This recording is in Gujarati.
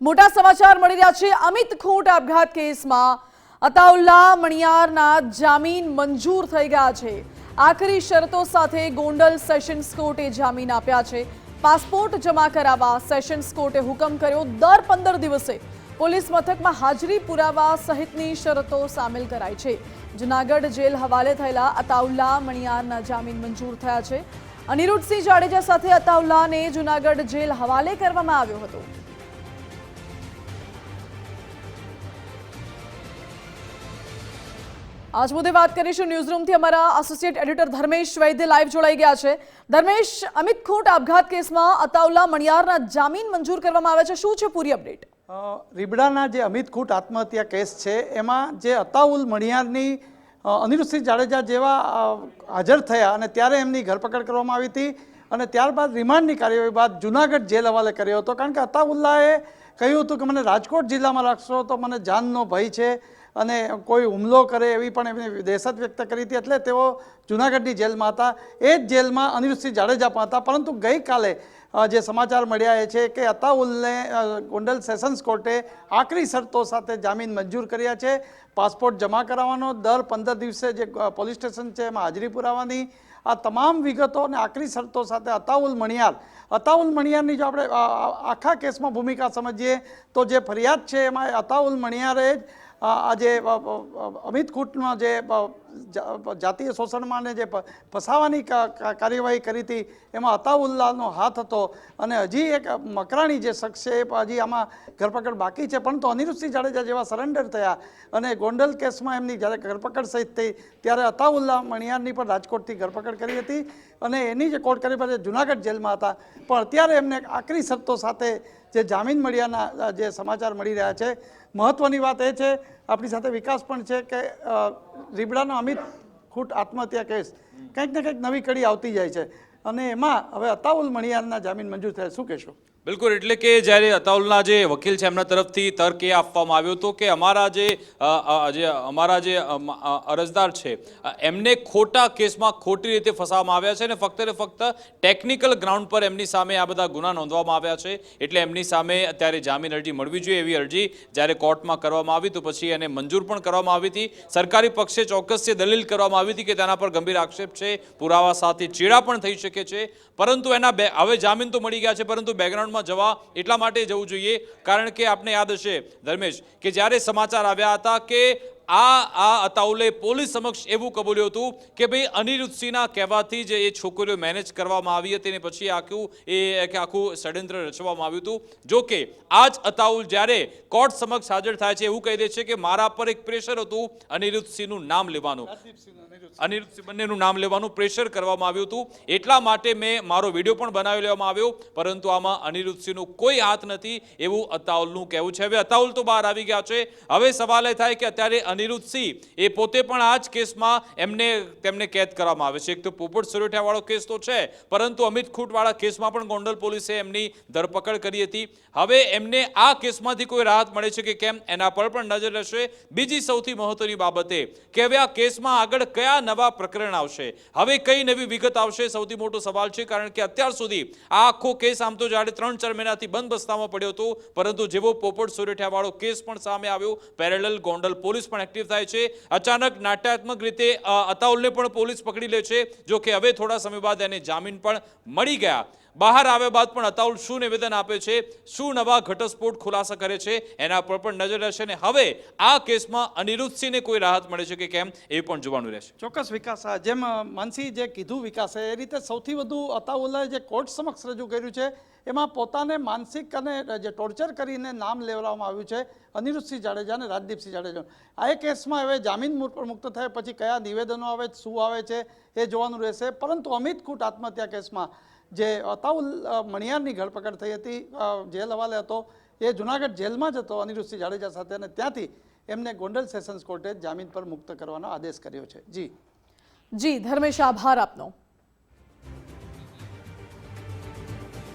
મોટા સમાચાર મળી રહ્યા છે. અમિત ખૂંટ આપઘાત કેસમાં અતાઉલ્લા મણિયારના જામીન મંજૂર થઈ ગયા છે. આખરી શરતો સાથે ગોંડલ સેશન્સ કોર્ટે જામીન આપ્યા છે. પાસપોર્ટ જમા કરાવવા સેશન્સ કોર્ટે હુકમ કર્યો. દર પંદર દિવસે પોલીસ મથકમાં હાજરી પુરાવા સહિતની શરતો સામેલ કરાઈ છે. જુનાગઢ જેલ હવાલે થયેલા અતાઉલ્લા મણિયારના જામીન મંજૂર થયા છે. અનિરુદ્ધસિંહ જાડેજા સાથે અતાઉલ્લાને જુનાગઢ જેલ હવાલે કરવામાં આવ્યો હતો. આજ મુદ્દે વાત કરીશું ન્યૂઝરૂમથી અમારા associate editor Dharmesh Vaidya live જોડાઈ ગયા છે. ધર્મેશ, અમિત ખોટ આપઘાત કેસમાં અતાઉલ્લા મણિયારના જામીન મંજૂર કરવામાં આવે છે. શું છે પૂરી અપડેટ રીબડાના જે અમિત ખૂટ આત્મહત્યા કેસ છે, એમાં જે અતાઉલ મણિયારની અનિરુદ્ધસિંહ જાડેજા જેવા હાજર થયા અને ત્યારે એમની ધરપકડ કરવામાં આવી હતી અને ત્યારબાદ રિમાન્ડની કાર્યવાહી બાદ જુનાગઢ જેલ હવાલે કર્યો હતો. કારણ કે અતાઉલ્લાએ કહ્યું હતું કે, મને રાજકોટ જિલ્લામાં રાખશો તો મને જાનનો ભય છે. અને કોઈ હુમલો કરે એવી પણ એમની દહેશત વ્યક્ત કરી હતી. એટલે તેઓ જુનાગઢની જેલમાં હતા. એ જ જેલમાં અનિરુદ્ધસિંહ જાડેજા પણ હતા. પરંતુ ગઈકાલે જે સમાચાર મળ્યા એ છે કે અતાઉલને ગોંડલ સેશન્સ કોર્ટે આકરી શરતો સાથે જામીન મંજૂર કર્યા છે. પાસપોર્ટ જમા કરાવવાનો દર પંદર દિવસે જે પોલીસ સ્ટેશન છે એમાં હાજરી પુરાવાની. આ તમામ વિગતો અને આકરી શરતો સાથે અતાઉલ મણિયાર, અતાઉલ મણિયારની જો આપણે આખા કેસમાં ભૂમિકા સમજીએ તો જે ફરિયાદ છે એમાં અતાઉલ મણિયારે જ અ, આ જે અ, અ, અમિત કૂટનો જા- જાતીય શોષણમાં જે ફસાવાની કાર્યવાહી કરી હતી, એમાં અતાઉલ્લાનો હાથ હતો અને હજી એક મકરાણી જે શખ્સ છે હજી આમાં ધરપકડ બાકી છે, પણ તો અનિરુદ્ધસિંહ જાડેજા જેવા સરેન્ડર થયા અને ગોંડલ કેસમાં એમની જ્યારે ધરપકડ સહિત થઈ, ત્યારે અતાઉલ્લા મણિયારની પણ રાજકોટથી ધરપકડ કરી હતી અને એની જે કોર્ટ કરી પાસે જુનાગઢ જેલમાં હતા. પણ અત્યારે એમને આકરી શરતો સાથે જે જામીન મળ્યાના જે સમાચાર મળી રહ્યા છે, મહત્વની વાત એ છે, આપણી સાથે વિકાસ પણ છે કે રીબડાનો અમિત ખૂટ આત્મહત્યા કેસ. કંઈક ને કંઈક નવી કડી આવતી જાય છે. અને એમાં હવે અતાઉલ મણિયારના જામીન મંજૂર થયા. શું કહેશો? બિલકુલ, એટલે કે જ્યારે અતાઉલના જે વકીલ છે એમના તરફથી તર્ક એ આપવામાં આવ્યો હતો કે અમારા જે જે, અમારા જે અરજદાર છે એમને ખોટા કેસમાં ખોટી રીતે ફસાવવામાં આવ્યા છે અને ફક્ત ને ફક્ત ટેકનિકલ ગ્રાઉન્ડ પર એમની સામે આ બધા ગુના નોંધવામાં આવ્યા છે. એટલે એમની સામે અત્યારે જામીન અરજી મળવી જોઈએ એવી અરજી જ્યારે કોર્ટમાં કરવામાં આવી તો પછી એને મંજૂર પણ કરવામાં આવી હતી. સરકારી પક્ષે ચોક્કસ દલીલ કરવામાં આવી હતી કે તેના પર ગંભીર આક્ષેપ છે. પુરાવા સાથે ચેડા પણ થઈ શકે છે. પરંતુ એના બે હવે જામીન તો મળી ગયા છે, પરંતુ બેકગ્રાઉન્ડમાં જવા એટલા માટે જવું જોઈએ. કારણ કે આપને યાદ હશે, ધર્મેશ, કે જ્યારે સમાચાર આવ્યા હતા કે આ આ અતાઉલે પોલીસ સમક્ષ એવું કબૂલ્યું હતું કે ભાઈ અનિરુદ્ધસિંહના કહેવાથી જે એ છોકરીઓ મેનેજ કરવામાં આવી હતી અને પછી આખું એ કે આખું ષડયંત્ર રચવામાં આવ્યું હતું. જો કે આ જ અતાઉલ જ્યારે કોર્ટ સમક્ષ હાજર થાય છે એવું કહી દે છે કે મારા પર એક પ્રેશર હતું અનિરુદ્ધસિંહનું નામ લેવાનું. અનિરુદ્ધ બંનેનું નામ લેવાનું પ્રેશર કરવામાં આવ્યું હતું. એટલા માટે મેં મારો વીડિયો પણ બનાવી લેવામાં આવ્યો પરંતુ આમાં અનિરુદ્ધ સિંહનો કોઈ હાથ નથી એવું અતાઉલનું કહેવું છે. હવે અતાઉલ તો બહાર આવી ગયા છે. હવે સવાલ એ થાય કે અત્યારે અનિરુદ્ધસિંહ, એ પોતે પણ આ જ કેસમાં એમને, તેમને કેદ કરવામાં આવે છે. એક તો પોપટ સુરેઠિયાવાળો કેસ તો છે, પરંતુ અમિત ખૂટવાળા કેસમાં પણ ગોંડલ પોલીસે એમની ધરપકડ કરી હતી. હવે એમને આ કેસમાંથી કોઈ રાહત મળે છે કે કેમ, એના પર પણ નજર રહેશે. બીજી સૌથી મહત્વની બાબતે કે હવે આ કેસમાં આગળ કયા નવા પ્રકરણ આવશે? હવે કઈ નવી વિગત આવશે? સૌથી મોટો સવાલ છે, કારણ કે અત્યાર સુધી આ આખો કેસ આમ તો જાણે ત્રણ ચાર મહિનાથી બંધ બસ્તામાં પડ્યો હતો, પરંતુ જેવો પોપટ સુરેઠિયાવાળો કેસ પણ સામે આવ્યો, પેરેલલ ગોંડલ પોલીસ પણ એક્ટિવ થાય છે. અચાનક નાટ્યાત્મક રીતે અતાઉલને પણ પોલીસ પકડી લે છે, જો કે હવે થોડા સમય બાદ એને જામીન પણ મળી ગયા. બહાર આવ્યા બાદ પણ અતાઉલ શું નિવેદન આપે છે, શું નવા ઘટસ્ફોટ ખુલાસા કરે છે, એના પર પણ નજર રહેશે અને હવે આ કેસમાં અનિરુદ્ધસિંહને કોઈ રાહત મળે છે કે કેમ, એ પણ જોવાનું રહેશે. ચોક્કસ વિકાસ જેમ માનસી જે કીધું વિકાસે, એ રીતે સૌથી વધુ અતાઉલ્લાએ જે કોર્ટ સમક્ષ રજૂ કર્યું છે એમાં પોતાને માનસિક અને જે ટોર્ચર કરીને નામ લેવડાવવામાં આવ્યું છે અનિરુદ્ધસિંહ જાડેજા અને રાજદીપસિંહ જાડેજા. આ એ કેસમાં હવે જામીન પર મુક્ત થયા, પછી કયા નિવેદનો આવે, શું આવે છે, એ જોવાનું રહેશે. પરંતુ અમિત કૂટ આત્મહત્યા કેસમાં જે અતાઉલ મણિયારની ધરપકડ થઈ હતી જેલ હવાલે હતો, એ જુનાગઢ જેલમાં જ હતો અનિરુદ્ધસિંહ જાડેજા સાથે અને ત્યાંથી એમને ગોંડલ સેશન્સ કોર્ટે જામીન પર મુક્ત કરવાનો આદેશ કર્યો છે. જી. જી, ધર્મેશ, આભાર આપનો.